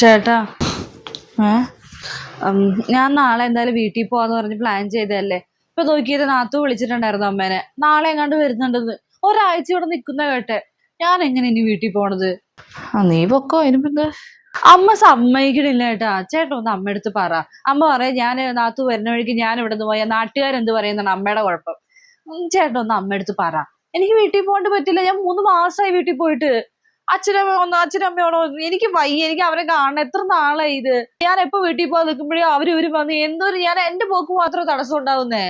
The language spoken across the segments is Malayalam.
ചേട്ടാ ഏ? ഞാൻ നാളെ എന്തായാലും വീട്ടിൽ പോവാന്ന് പറഞ്ഞ് പ്ലാൻ ചെയ്തതല്ലേ. ഇപ്പൊ നോക്കിയത് നാത്തു വിളിച്ചിട്ടുണ്ടായിരുന്നു അമ്മേനെ. നാളെ എങ്ങാണ്ട് വരുന്നുണ്ടെന്ന്. ഒരാഴ്ച ഇവിടെ നിക്കുന്ന കേട്ടെ. ഞാൻ എങ്ങനെ ഇനി വീട്ടിൽ പോണത്? ആ നീ പൊക്കോ ഇനിപ്പെന്താ അമ്മ സമ്മതിക്കണില്ല ഏട്ടാ ചേട്ടൻ ഒന്ന് അമ്മ എടുത്ത് പറ. അമ്മ പറയാ ഞാൻ നാത്തു വരുന്ന വഴിക്ക് ഞാൻ ഇവിടെ നിന്ന് പോയാൽ നാട്ടുകാരെന്ത് പറയുന്നതാണ് അമ്മയുടെ കുഴപ്പം? ചേട്ടൻ ഒന്ന് അമ്മ എടുത്ത് പറ. എനിക്ക് വീട്ടിൽ പോകാണ്ട് പറ്റില്ല. ഞാൻ മൂന്ന് മാസമായി വീട്ടിൽ പോയിട്ട്. അച്ഛനമ്മ ഒന്ന് അച്ഛനമ്മയോടോ എനിക്ക് വയ്യ എനിക്ക് അവരെ കാണണം. എത്ര നാളായി ഇത്? ഞാൻ എപ്പോ വീട്ടിൽ പോകാൻ നിൽക്കുമ്പോഴേ അവർ ഇവർ വന്ന് എന്തൊരു ഞാൻ എന്റെ പോക്ക് മാത്രം തടസ്സം ഉണ്ടാവുന്നേ?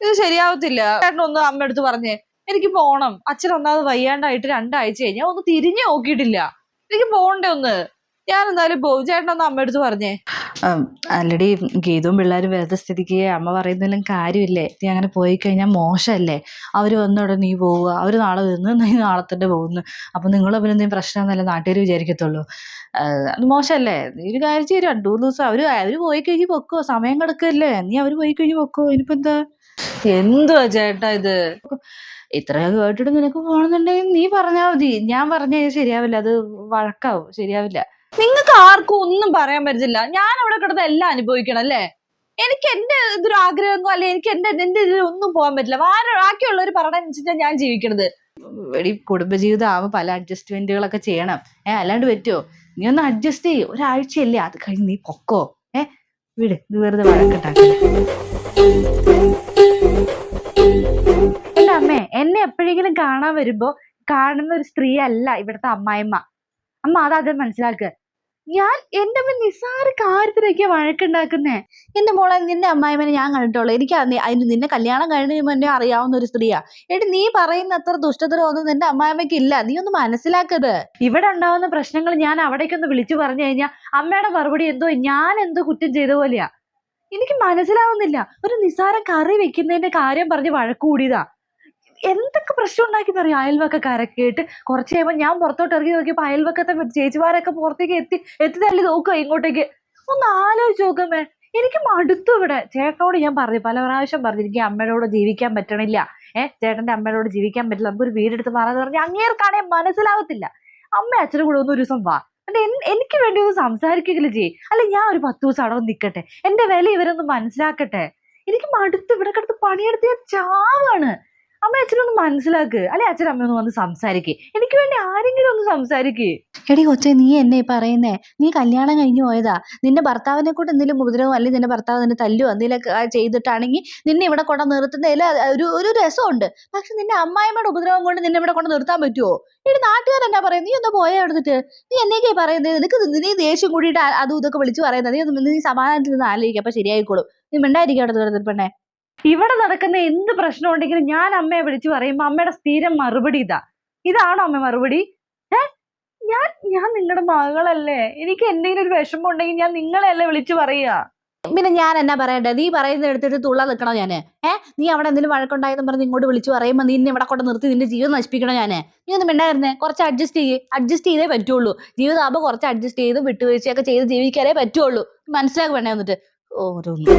ഇത് ശരിയാവത്തില്ല. ഒന്ന് അമ്മ എടുത്ത് പറഞ്ഞേ എനിക്ക് പോണം. അച്ഛൻ ഒന്നാമത് വയ്യാണ്ടായിട്ട് രണ്ടാഴ്ച കഴിഞ്ഞാൽ ഒന്ന് തിരിഞ്ഞു നോക്കിയിട്ടില്ല. എനിക്ക് പോകണ്ടേ ഒന്ന്. ഞാൻ എന്തായാലും പോകും ചേട്ടൻ അമ്മ അടുത്ത് പറഞ്ഞേ ആൾറെഡി ഗീതവും പിള്ളേരും വേറെ സ്ഥിതിക്ക് അമ്മ പറയുന്നതിലും കാര്യമില്ലേ? നീ അങ്ങനെ പോയി കഴിഞ്ഞാൽ മോശമല്ലേ? അവർ വന്നോടെ നീ പോവുക. അവർ നാളെ വരുന്നു നീ നാളെ തന്നെ പോകുന്നു. അപ്പം നിങ്ങൾ തമ്മിൽ എന്തെങ്കിലും പ്രശ്നമെന്നല്ലേ നാട്ടുകാർ വിചാരിക്കത്തുള്ളൂ. അത് മോശമല്ലേ? നീ ഒരു കാര്യം ചെയ്യും രണ്ടു മൂന്ന് ദിവസം അവർ അവർ പോയി കഴിഞ്ഞ് പൊക്കോ? സമയം കിടക്കല്ലേ? നീ അവർ പോയി കഴിഞ്ഞ് പൊക്കോ? ഇനിയിപ്പോ എന്താ എന്തുവാ ചേട്ടാ ഇത്? ഇത്രയൊക്കെ കേട്ടിട്ട് നിനക്ക് പോണെന്നുണ്ടെങ്കിൽ നീ പറഞ്ഞാ മതി. ഞാൻ പറഞ്ഞാൽ ശരിയാവില്ല. അത് വഴക്കാവും. ശരിയാവില്ല. നിങ്ങൾക്ക് ആർക്കും ഒന്നും പറയാൻ പറ്റില്ല ഞാൻ അവിടെ കിടന്ന് എല്ലാം അനുഭവിക്കണം അല്ലേ? എനിക്ക് എന്റെ ഇതൊരു ആഗ്രഹമോ അല്ലെ. എനിക്ക് എന്റെ എന്റെ ഇതിൽ ഒന്നും പോകാൻ പറ്റില്ല. വേറെ ബാക്കിയുള്ളവർ പറഞ്ഞനുസരിച്ചാണ് ഞാൻ ജീവിക്കണത്. ഈ കുടുംബജീവിതം ആവുമ്പോൾ പല അഡ്ജസ്റ്റ്മെന്റുകളൊക്കെ ചെയ്യണം. ഏ അല്ലാണ്ട് പറ്റുമോ നീ ഒന്ന് അഡ്ജസ്റ്റ് ചെയ്യ്. ഒരാഴ്ചയല്ലേ? അത് കഴിഞ്ഞ് നീ പൊക്കോ. ഏ വിട്. ഇത് വെറുതെ വഴക്കിട്ടാക്കി എന്റെ അമ്മേ എന്നെ എപ്പോഴെങ്കിലും കാണാൻ വരുമ്പോ കാണുന്ന ഒരു സ്ത്രീ അല്ല ഇവിടുത്തെ അമ്മായിമ്മ. അമ്മ അതാദ്യം മനസ്സിലാക്കുക ഞാൻ എന്റെ അമ്മ നിസ്സാര കാര്യത്തിലൊക്കെ വഴക്കുണ്ടാക്കുന്നേ. എന്റെ മോളെ നിന്റെ അമ്മായിമ്മനെ ഞാൻ കണ്ടിട്ടുള്ളൂ. എനിക്ക് അതിന് നിന്നെ കല്യാണം കഴിഞ്ഞ അറിയാവുന്ന ഒരു സ്ത്രീയാ. എടി നീ പറയുന്ന അത്ര ദുഷ്ടതരമൊന്നും നിന്റെ അമ്മായിമ്മയ്ക്ക് ഇല്ല നീ ഒന്ന് മനസ്സിലാക്കത് ഇവിടെ ഉണ്ടാവുന്ന പ്രശ്നങ്ങൾ ഞാൻ അവിടേക്കൊന്ന് വിളിച്ചു പറഞ്ഞു കഴിഞ്ഞാൽ അമ്മയുടെ മറുപടി എന്തോ ഞാൻ എന്തോ കുറ്റം ചെയ്ത പോലെയാ. എനിക്ക് മനസ്സിലാവുന്നില്ല. ഒരു നിസ്സാര കറി വെക്കുന്നതിന്റെ കാര്യം പറഞ്ഞ് വഴക്ക് കൂടിയതാ. എന്തൊക്കെ പ്രശ്നം ഉണ്ടാക്കിയെന്നറിയോ അയൽവക്കക്കാരൊക്കെ ആയിട്ട് കുറച്ച് കഴിയുമ്പോൾ ഞാൻ പുറത്തോട്ട് ഇറങ്ങി നോക്കിയപ്പോൾ അയൽവക്കത്തെ ചേച്ചിമാരൊക്കെ പുറത്തേക്ക് എത്തി എത്തി തള്ളി നോക്കുക ഇങ്ങോട്ടേക്ക്. ഒന്ന് ആലോചിച്ച് നോക്കുമേ എനിക്ക് മടുത്തു ഇവിടെ. ചേട്ടനോട് ഞാൻ പറഞ്ഞു പല പ്രാവശ്യം പറഞ്ഞു എനിക്ക് അമ്മയോട് ജീവിക്കാൻ പറ്റണില്ല. ഏഹ് ചേട്ടന്റെ അമ്മയോട് ജീവിക്കാൻ പറ്റില്ല. നമുക്കൊരു വീടെടുത്ത് മാറാന്ന് പറഞ്ഞാൽ അങ്ങേർക്കാണെ മനസ്സിലാവത്തില്ല. അമ്മ അച്ഛനും കൂടെ ഒന്ന് ഒരു ദിവസം വാ. എന്നിട്ട് എനിക്ക് വേണ്ടി ഒന്ന് സംസാരിക്കുകയില്ല ജീ അല്ല ഞാൻ ഒരു പത്ത് ദിവസം അവിടെ നിൽക്കട്ടെ എന്റെ വില ഇവരൊന്ന് മനസ്സിലാക്കട്ടെ. എനിക്ക് മടുത്ത് ഇവിടെ കിടത്ത് പണിയെടുത്ത് ഞാൻ ചാവാണ്. അമ്മ അച്ഛനൊന്ന് മനസ്സിലാക്ക്. അല്ലെ അച്ഛൻ അമ്മ ഒന്ന് വന്ന് സംസാരിക്കേ. എനിക്ക് വേണ്ടി ആരെങ്കിലും ഒന്ന് സംസാരിക്കേ. എടി കൊച്ചെ നീ എന്നെ പറയുന്നേ? നീ കല്യാണം കഴിഞ്ഞു പോയതാ. നിന്റെ ഭർത്താവിനെ കൊണ്ട് എന്തെങ്കിലും ഉപദ്രവം അല്ലെങ്കിൽ നിന്റെ ഭർത്താവ് നിന്നെ തല്ലുവോ? എന്തെങ്കിലും ചെയ്തിട്ടാണെങ്കിൽ നിന്നെ ഇവിടെ കൊണ്ട് നിർത്തുന്നതിൽ ഒരു ഒരു രസമുണ്ട്. പക്ഷെ നിന്റെ അമ്മായിമ്മയുടെ ഉപദ്രവം കൊണ്ട് നിന്നെ ഇവിടെ കൊണ്ട് നിർത്താൻ പറ്റുമോ എടി നാട്ടുകാരെന്നാ പറയുന്നത് നീ ഒന്ന് പോയാ എടുത്തിട്ട്? നീ എന്നേക്കേ പറയുന്നത് നിനക്ക് നീ ദേഷ്യം കൂടിയിട്ട് അതും ഇതൊക്കെ വിളിച്ച് പറയുന്നത് നീ ഒന്ന് നീ സമാധാനത്തിൽ നിന്ന് ആലോചിക്കുക അപ്പൊ ശരിയായിക്കോളും. നീ മിണ്ടായിരിക്കും അവിടെ കിടന്നിട്ട് പെണ്ണെ. ഇവിടെ നടക്കുന്ന എന്ത് പ്രശ്നം ഉണ്ടെങ്കിലും ഞാൻ അമ്മയെ വിളിച്ചു പറയുമ്പോ അമ്മയുടെ സ്ഥിരം മറുപടി ഇതാ. ഇതാണോ അമ്മ മറുപടി? ഏ? ഞാൻ ഞാൻ നിങ്ങളുടെ മകളല്ലേ? എനിക്ക് എന്തെങ്കിലും ഒരു വിഷമം ഉണ്ടെങ്കിൽ ഞാൻ നിങ്ങളെയല്ലേ വിളിച്ചു പറയുക. പിന്നെ ഞാൻ എന്നാ പറയണ്ടേ? നീ പറയുന്നത് എടുത്തിട്ട് തുള്ള നിൽക്കണോ ഞാൻ? ഏ? നീ അവിടെ എന്തെങ്കിലും വഴക്കുണ്ടായെന്ന് പറഞ്ഞ് ഇങ്ങോട്ട് വിളിച്ചു പറയുമ്പോൾ നിന്നെ ഇവിടെ കൊണ്ട് നിർത്തി നിന്റെ ജീവിതം നശിപ്പിക്കണോ ഞാൻ നീ ഒന്നും മിണ്ടായിരുന്നേ കുറച്ച് അഡ്ജസ്റ്റ് ചെയ്യേ. അഡ്ജസ്റ്റ് ചെയ്തേ പറ്റുള്ളൂ. ജീവിതമാകുമ്പോൾ കുറച്ച് അഡ്ജസ്റ്റ് ചെയ്ത് വിട്ടുവീഴ്ചയൊക്കെ ചെയ്ത് ജീവിക്കാനേ പറ്റുള്ളൂ. മനസ്സിലാക്കി വേണേ വന്നിട്ട് ഓരോന്ന്.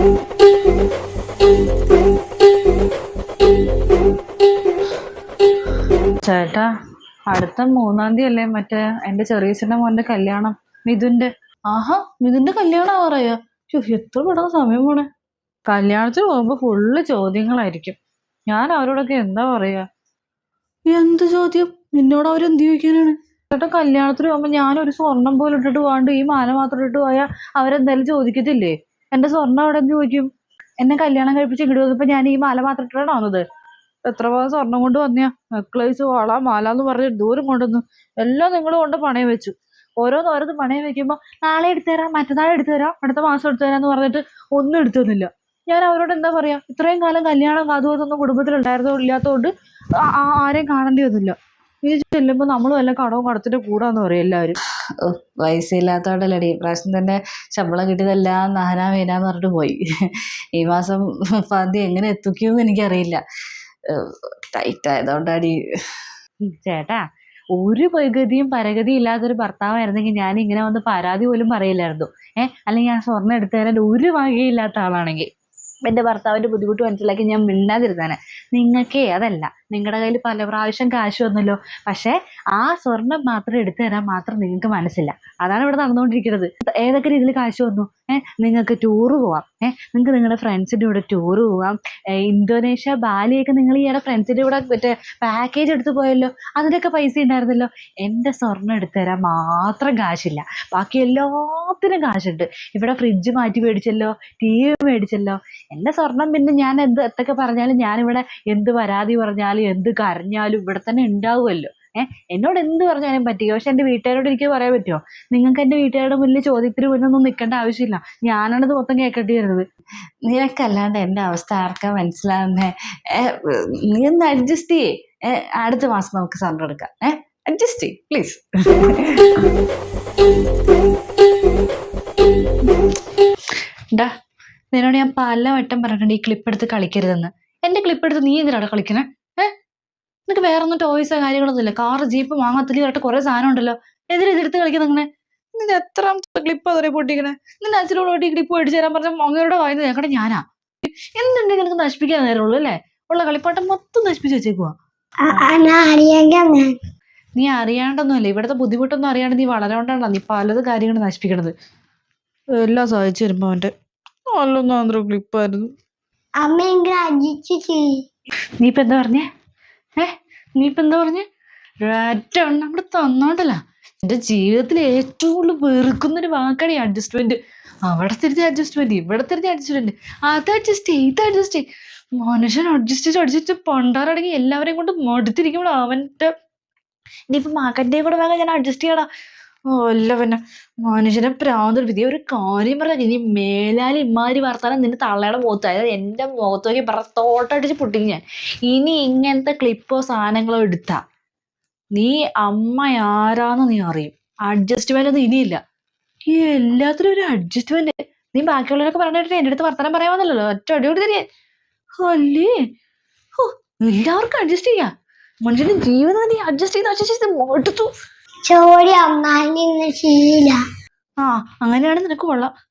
ചേട്ടാ അടുത്ത മൂന്നാം തീയതി അല്ലേ മറ്റേ എന്റെ ചെറിയച്ഛന്റെ മോന്റെ കല്യാണം? മിഥുന്റെ ആഹാ മിഥുന്റെ കല്യാണം ഛോ, എത്ര പെട്ടെന്ന് സമയം പോണേ. കല്യാണത്തിന് പോകുമ്പോ ഫുള്ള് ചോദ്യങ്ങളായിരിക്കും. ഞാൻ അവരോടൊക്കെ എന്താ പറയാ? എന്ത് ചോദ്യം? നിന്നോട് അവരെന്ത് ചോദിക്കാനാണ്? ചേട്ടാ കല്യാണത്തിന് പോകുമ്പോ ഞാൻ ഒരു സ്വർണം പോലും ഇട്ടിട്ട് പോകാണ്ട് ഈ മാല മാത്രം ഇട്ടിട്ട് പോയാൽ അവരെന്തായാലും ചോദിക്കത്തില്ലേ? എന്റെ സ്വർണം അവിടെ എന്ത് ചോദിക്കും? എന്നെ കല്യാണം കഴിപ്പിച്ച് ഇങ്ങോട്ട് വന്നപ്പോ ഞാൻ ഈ മാല മാത്രം ഇട്ടിട്ടാണ് വന്നത്? എത്ര പവൻ സ്വർണം കൊണ്ട് വന്നയാ. നെക്ലേസ് വള മാല എന്ന് പറഞ്ഞ് ദൂരം കൊണ്ടുവന്നു. എല്ലാം നിങ്ങൾ കൊണ്ട് പണയം വെച്ചു. ഓരോന്ന് ഓരോന്ന് പണയം വെക്കുമ്പോൾ നാളെ എടുത്തു തരാം മറ്റന്നാൾ എടുത്തു തരാം അടുത്ത മാസം എടുത്തു തരാം എന്ന് പറഞ്ഞിട്ട് ഒന്നും എടുത്തു തന്നില്ല ഞാൻ അവരോട് എന്താ പറയാ? ഇത്രയും കാലം കല്യാണം അതും കുടുംബത്തിൽ ഉണ്ടായിരുന്നോ ഇല്ലാത്തതുകൊണ്ട് ആരെയും കാണേണ്ടി വന്നില്ല. ഇത് ചെല്ലുമ്പോൾ നമ്മളും എല്ലാം കടവും കടത്തിന്റെ കൂടാന്ന് പറയും എല്ലാവരും. പൈസയില്ലാത്തോണ്ടല്ലടി പ്രാവശ്യം തന്നെ ശമ്പളം കിട്ടിയതെല്ലാം നഹന വീനാന്ന് പറഞ്ഞിട്ട് പോയി. ഈ മാസം പതി എങ്ങനെ എത്തിക്കുമെന്ന് എനിക്കറിയില്ല. ടൈറ്റ് ആയതുകൊണ്ടാടി ചേട്ടാ ഒരു ഗതിയും പരഗതി ഇല്ലാത്തൊരു ഭർത്താവായിരുന്നെങ്കിൽ ഞാൻ ഇങ്ങനെ വന്ന് പരാതി പോലും പറയില്ലായിരുന്നു. ഏഹ് അല്ലെങ്കിൽ ഞാൻ സ്വർണം എടുത്തു തരാൻ ഒരു വകയില്ലാത്ത ആളാണെങ്കിൽ. എന്റെ ഭർത്താവിന്റെ ബുദ്ധിമുട്ട് മനസ്സിലാക്കി ഞാൻ മിണ്ടാതിരുന്നേനെ. നിങ്ങൾക്കേ അതല്ല. നിങ്ങളുടെ കയ്യിൽ പല പ്രാവശ്യം കാശ് വന്നല്ലോ. പക്ഷേ ആ സ്വർണം മാത്രം എടുത്തു തരാൻ മാത്രം നിങ്ങൾക്ക് മനസ്സില്ല. അതാണ് ഇവിടെ നടന്നുകൊണ്ടിരിക്കുന്നത്. ഏതൊക്കെ രീതിയിൽ കാശ് വന്നു? ഏഹ് നിങ്ങൾക്ക് ടൂറ് പോവാം. ഏഹ് നിങ്ങൾക്ക് നിങ്ങളുടെ ഫ്രണ്ട്സിന്റെ കൂടെ ടൂറ് പോവാം. ഇന്തോനേഷ്യ ബാലിയൊക്കെ നിങ്ങൾ ഈയിടെ ഫ്രണ്ട്സിന്റെ കൂടെ മറ്റേ പാക്കേജ് എടുത്ത് പോയല്ലോ. അതിന്റെയൊക്കെ പൈസ ഉണ്ടായിരുന്നല്ലോ എന്റെ സ്വർണം എടുത്തു തരാൻ മാത്രം കാശില്ല ബാക്കി എല്ലാത്തിനും കാശുണ്ട് ഇവിടെ ഫ്രിഡ്ജ് മാറ്റി മേടിച്ചല്ലോ ടി വി മേടിച്ചല്ലോ. എന്റെ സ്വർണം പിന്നെ ഞാൻ എന്ത് എത്തൊക്കെ പറഞ്ഞാലും ഞാനിവിടെ എന്ത് പരാതി പറഞ്ഞാലും എന്ത് കരഞ്ഞാലും ഇവിടെ തന്നെ ഉണ്ടാവുമല്ലോ. ഏഹ് എന്നോട് എന്ത് പറഞ്ഞാലും പറ്റില്ല. പക്ഷെ എന്റെ വീട്ടുകാരോട് എനിക്ക് പറയാൻ പറ്റുമോ? നിങ്ങൾക്ക് എന്റെ വീട്ടുകാരുടെ മുന്നിൽ ചോദ്യത്തിന് മുന്നൊന്നും നിൽക്കേണ്ട ആവശ്യമില്ല. ഞാനാണത് മൊത്തം കേൾക്കേണ്ടി വരുന്നത്. നിനക്കല്ലാണ്ട് എന്റെ അവസ്ഥ ആർക്കാ മനസ്സിലാവുന്നേ? നീ ഒന്ന് അഡ്ജസ്റ്റ് ചെയ്യേ. അടുത്ത മാസം നമുക്ക് സ്വർണം എടുക്കാം. ഏഹ് അഡ്ജസ്റ്റ് ചെയ്യ് പ്ലീസ് ഡാ നിന്നോട് ഞാൻ പല വട്ടം പറഞ്ഞിട്ടുണ്ട് ഈ ക്ലിപ്പ് എടുത്ത് കളിക്കരുതെന്ന്. എന്റെ ക്ലിപ്പ് എടുത്ത് നീ എന്തിനാണ് കളിക്കണേ? നിനക്ക് വേറെ ഒന്നും ടോയ്സോ കാര്യങ്ങളൊന്നും ഇല്ല. കാറ് ജീപ്പ് മാങ്ങത്തിൽ കേട്ട് കുറെ സാധനം ഉണ്ടല്ലോ. എതിരെ ഇതെടുത്ത് കളിക്കുന്ന? നിന്നെ നിന്റെ എത്രാമത്തെ ക്ലിപ്പ് അതേ പൊട്ടിക്കണെ? നിന്റെ അച്ഛനോട് പൊട്ടി ക്ലിപ്പ് മേടിച്ചു തരാൻ പറഞ്ഞ മങ്ങയുടെ വായിന്ന് കേൾക്കട്ടെ ഞാനാ. എന്തുണ്ടെങ്കിൽ നിനക്ക് നശിപ്പിക്കാൻ നേരമുള്ളൂ അല്ലേ? ഉള്ള കളിപ്പാട്ടം മൊത്തം നശിപ്പിച്ച് വെച്ചേക്കുവാ. നീ അറിയാണ്ടൊന്നുമില്ല. ഇവിടുത്തെ ബുദ്ധിമുട്ടൊന്നും അറിയാണ്ട് നീ വളരോണ്ടാണ് നീ പലത് കാര്യങ്ങൾ നശിപ്പിക്കണത്. എല്ലാം സഹായിച്ചു വരുമ്പോ അവന്റെ നല്ലൊന്നും ക്ലിപ്പായിരുന്നു നീ ഇപ്പൊ എന്താ പറഞ്ഞേ? ഏ നീ എന്താ പറഞ്ഞേ? ഒരൊറ്റ എണ്ണം അങ്ങോട്ട് തന്നോണ്ടല്ല. എന്റെ ജീവിതത്തിൽ ഏറ്റവും കൂടുതൽ വെറുക്കുന്ന ഒരു വാക്കാണ് ഈ അഡ്ജസ്റ്റ്മെന്റ് അവിടെ തിരുത്തി അഡ്ജസ്റ്റ്മെന്റ് ഇവിടെ തിരുത്തി അഡ്ജസ്റ്റ്മെന്റ് അത് അഡ്ജസ്റ്റ് ചെയ്യും ഇത് അഡ്ജസ്റ്റ് ചെയ്യും. മനുഷ്യൻ അഡ്ജസ്റ്റ് ചെയ്ത് അഡ്ജസ്റ്റ് പണ്ടാറടങ്ങി എല്ലാവരെയും കൊണ്ട് മടുത്തിരിക്കുമ്പോൾ അവന്റെ ഇനിയിപ്പോ മകന്റെ കൂടെ വേഗം ഞാൻ അഡ്ജസ്റ്റ് ചെയ്യടാ. ഓ അല്ല പിന്നെ. മനുഷ്യനെ പ്രാന്ത് വിധി ഒരു കാര്യം പറഞ്ഞ ഇനി മേലാലി ഇമ്മാതിരി വർത്താനം നിന്റെ തള്ളയുടെ മുഖത്ത് അതായത് എന്റെ മുഖത്ത് നോക്കി പുറത്തോട്ടടിച്ച് പൊട്ടിക്കും ഞാൻ. ഇനി ഇങ്ങനത്തെ ക്ലിപ്പോ സാധനങ്ങളോ എടുത്താ നീ അമ്മ ആരാന്ന് നീ അറിയും. അഡ്ജസ്റ്റ്മെന്റ് ഒന്നും ഇനിയില്ല. ഈ എല്ലാത്തിനും ഒരു അഡ്ജസ്റ്റ്മെന്റ് നീ ബാക്കിയുള്ളവരൊക്കെ പറഞ്ഞിട്ട് എന്റെ അടുത്ത് വർത്തമാനം പറയാമെന്നല്ലോ ഒറ്റ അടിയോട് തരിക അല്ലേ? ഓ എല്ലാവർക്കും അഡ്ജസ്റ്റ് ചെയ്യാം. മനുഷ്യന്റെ ജീവിതം നീ അഡ്ജസ്റ്റ് ചെയ്ത് അഡ്ജസ്റ്റ് ചെയ്ത് മടുത്തു. ചോടി അമ്മാനെ ശീല. ആ അങ്ങനെയാണ് നിനക്ക് കൊള്ളാം.